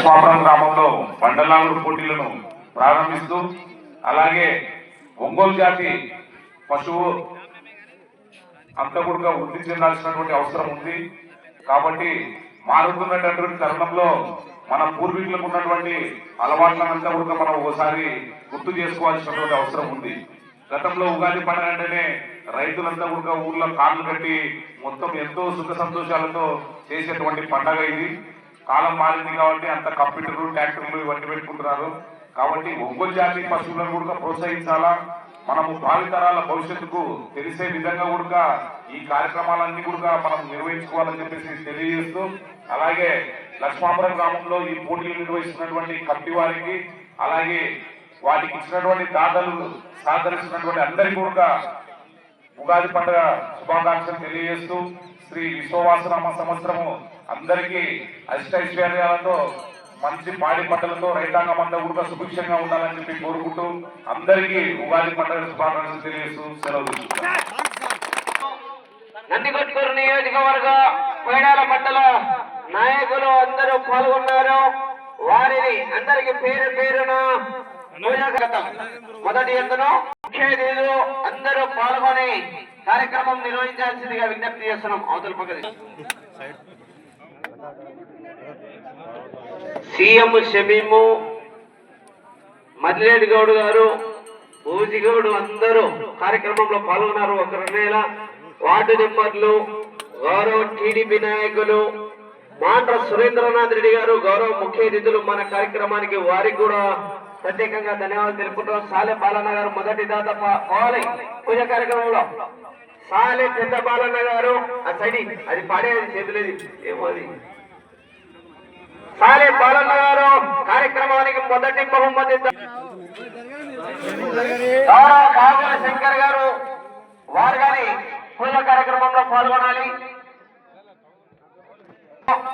లక్ష్మాపురం గ్రామంలో బండలాగుడు పోటీలను ప్రారంభిస్తూ అలాగే ఒంగోలు జాతి పశువు అంతా వృద్ధి చెందాల్సినటువంటి అవసరం ఉంది. కాబట్టి మారుతున్నటువంటి తరుణంలో మన పూర్వీకులకు ఉన్నటువంటి అలవాట్లనంతా కూడా మనం ఒకసారి గుర్తు చేసుకోవాల్సినటువంటి అవసరం ఉంది. గతంలో ఉగాది పండుగ అంటేనే రైతులంతా కూడా ఊర్లో కాళ్ళు కట్టి మొత్తం ఎంతో సుఖ సంతోషాలతో చేసేటువంటి పండగ ఇది. కాలం మారింది కాబట్టి అంత కంప్యూటర్లు ట్రాక్టర్లు ఇవన్నీ పెట్టుకుంటున్నారు. కాబట్టి ఒంగోలు జాతి పశువులను కూడా ప్రోత్సహించాలా? మనము భావితరాల భవిష్యత్తుకు తెలిసే విధంగా కూడా ఈ కార్యక్రమాలన్నీ కూడా మనం నిర్వహించుకోవాలని చెప్పేసి తెలియజేస్తూ అలాగే లక్ష్మాపురం గ్రామంలో ఈ పోటీలు నిర్వహిస్తున్నటువంటి కమిటీ వారికి అలాగే వాటికి ఇచ్చినటువంటి దాతలు సహకరిస్తున్నటువంటి అందరికీ కూడా ఉగాది పండుగ శుభాకాంక్షలు తెలియజేస్తూ శ్రీ విశ్వవాసనామ సంవత్సరము అందరికీ అష్టైశ్వర్యాలతో మంచి పాడి పంటలతో రైతాంగం అంతా కూడా సుభిక్షంగా ఉండాలని చెప్పి కోరుకుంటూ అందరికీ ఉగాది పండుగ శుభాకాంక్షలు తెలియజేస్తూ సెలవు నందికొట్కూరు నియోజకవర్గ పేడాల మండల నాయకులు అందరూ పాల్గొన్నారు. వారిని అందరికి పేరు పేరున మొదటి ఎందును ముఖ్య అందరూ పాల్గొని కార్యక్రమం నిర్వహించాల్సిందిగా విజ్ఞప్తి చేస్తున్నాం. అవతల పక్కది సీఎం షమీము మదిలేటి గౌడ్ గారు పూజిగౌడ్ అందరూ కార్యక్రమంలో పాల్గొన్నారు ఒక రెండేళ వార్డు మెంబర్లు గౌరవ టీడీపీ నాయకులు మాండ్ర సురేంద్రనాథ్ రెడ్డి గారు గౌరవ ముఖ్య అతిథులు మన కార్యక్రమానికి వారికి కూడా ప్రత్యేకంగా ధన్యవాదాలు తెలుపుకుంటాం సాలె బాలన్న గారు మొదటి దాత పా- పూజ కార్యక్రమంలో సాలే పెద్ద బాలన్న గారు. ఆ సైడ్ అది పడేది చేతులేది. ఏమో అది సాలే బాలన్న గారు కార్యక్రమానికి మొదటి బహుమతి కాగుల శంకర్ గారు వారు గాని పూజ కార్యక్రమంలో పాల్గొనాలి.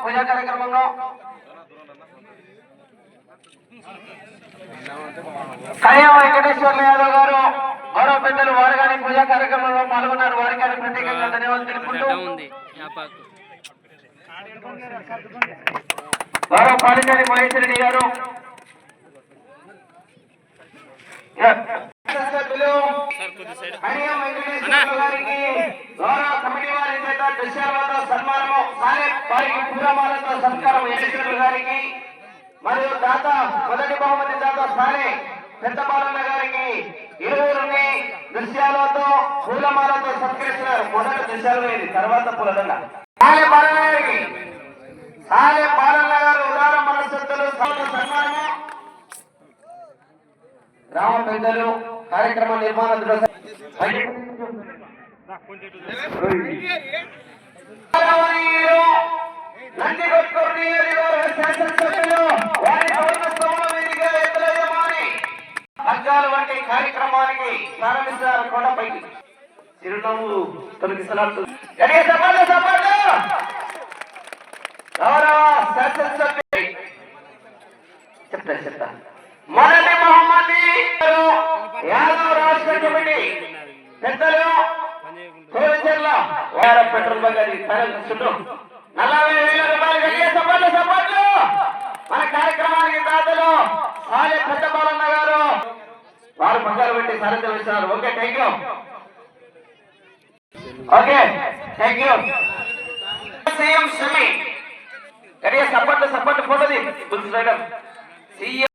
పూజ కార్యక్రమంలో కళ్యాణ వెంకటేశ్వర్లు యాదవ్ గారు గౌరవ పెద్దలు వారు గాని పూజా కార్యక్రమంలో పాల్గొన్నారు. వారికి గాని ప్రత్యేకంగా ధన్యవాదాలు తెలుపుకుంటూ గౌరవ పాలించాలి మహేష్ రెడ్డి గారు. వారి సన్మానము వారికి సత్కారం గారికి మరియు దాత మొదటి బహుమతి దాత సాలే పెద్ద బాలన్న గారికి ఇరువురిని దృశ్యాలతో పూలమాలతో సత్కరిస్తున్నారు. మొదటి దృశ్యాలు తర్వాత పూలదండ. సాలే బాలన్న గారికి సాలే బాలన్న గారు ఉదార మనస్తత్తులు సన్మానము. గ్రామ పెద్దలు కార్యక్రమ నిర్మాణ దృఢ కార్యక్రమానికి ప్రారంభిస్తారు కొండపైకి చిరునవ్వు తొలగిస్తున్నట్టు. గడియ సభలు సభలు గౌరవ శాసనసభ్యులు. చెప్తా చెప్తా. మొదటి మహమ్మది యాదవ్ రాష్ట్ర కమిటీ పెద్దలు పెట్రోల్ బంక్ అది నలభై వేల రూపాయలు కలిగే సభలు సభలు మన కార్యక్రమానికి దాతలు సాలే పెద్ద బాలన్న గారు పెట్టి సారథ్యం ఇస్తున్నారు. Okay thank you okay thank you CM సుమి గడియ సపోర్ట్ సపోర్ట్ ఫోటోది. సీఎం